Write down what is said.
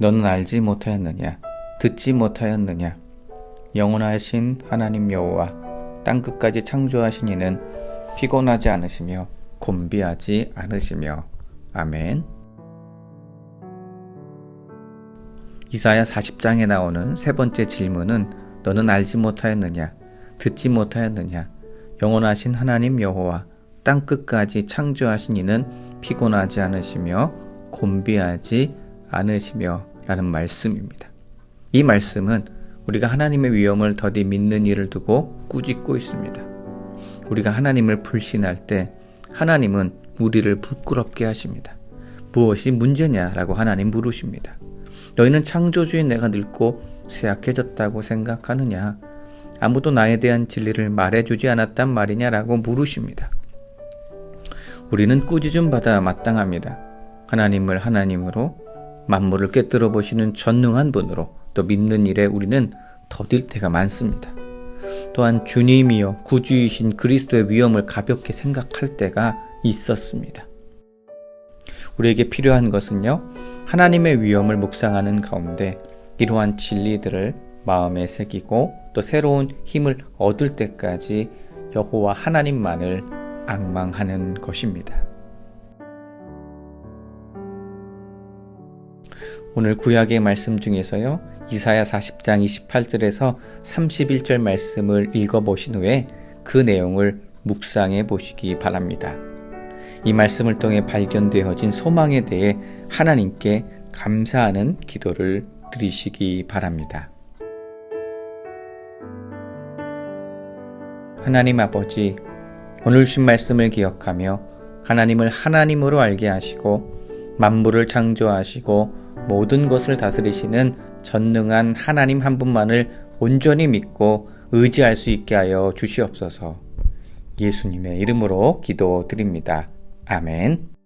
너는 알지 못하였느냐? 듣지 못하였느냐? 영원하신 하나님 여호와 땅 끝까지 창조하신 이는 피곤하지 않으시며 곤비하지 않으시며 아멘. 이사야 40장에 나오는 세 번째 질문은 너는 알지 못하였느냐? 듣지 못하였느냐? 영원하신 하나님 여호와 땅 끝까지 창조하신 이는 피곤하지 않으시며 곤비하지 않으시며 라는 말씀입니다. 이 말씀은 우리가 하나님의 위엄을 더디 믿는 일을 두고 꾸짖고 있습니다. 우리가 하나님을 불신할 때 하나님은 우리를 부끄럽게 하십니다. 무엇이 문제냐라고 하나님 물으십니다. 너희는 창조주인 내가 늙고 쇠약해졌다고 생각하느냐? 아무도 나에 대한 진리를 말해주지 않았단 말이냐라고 물으십니다. 우리는 꾸짖음 받아 마땅합니다. 하나님을 하나님으로 만물을 꿰뚫어 보시는 전능한 분으로 또 믿는 일에 우리는 더딜 때가 많습니다. 또한 주님이여 구주이신 그리스도의 위엄을 가볍게 생각할 때가 있었습니다. 우리에게 필요한 것은요, 하나님의 위엄을 묵상하는 가운데 이러한 진리들을 마음에 새기고 또 새로운 힘을 얻을 때까지 여호와 하나님만을 악망하는 것입니다. 오늘 구약의 말씀 중에서요. 이사야 40장 28절에서 31절 말씀을 읽어 보신 후에 그 내용을 묵상해 보시기 바랍니다. 이 말씀을 통해 발견되어진 소망에 대해 하나님께 감사하는 기도를 드리시기 바랍니다. 하나님 아버지, 오늘 주신 말씀을 기억하며 하나님을 하나님으로 알게 하시고 만물을 창조하시고 모든 것을 다스리시는 전능한 하나님 한 분만을 온전히 믿고 의지할 수 있게 하여 주시옵소서. 예수님의 이름으로 기도드립니다. 아멘.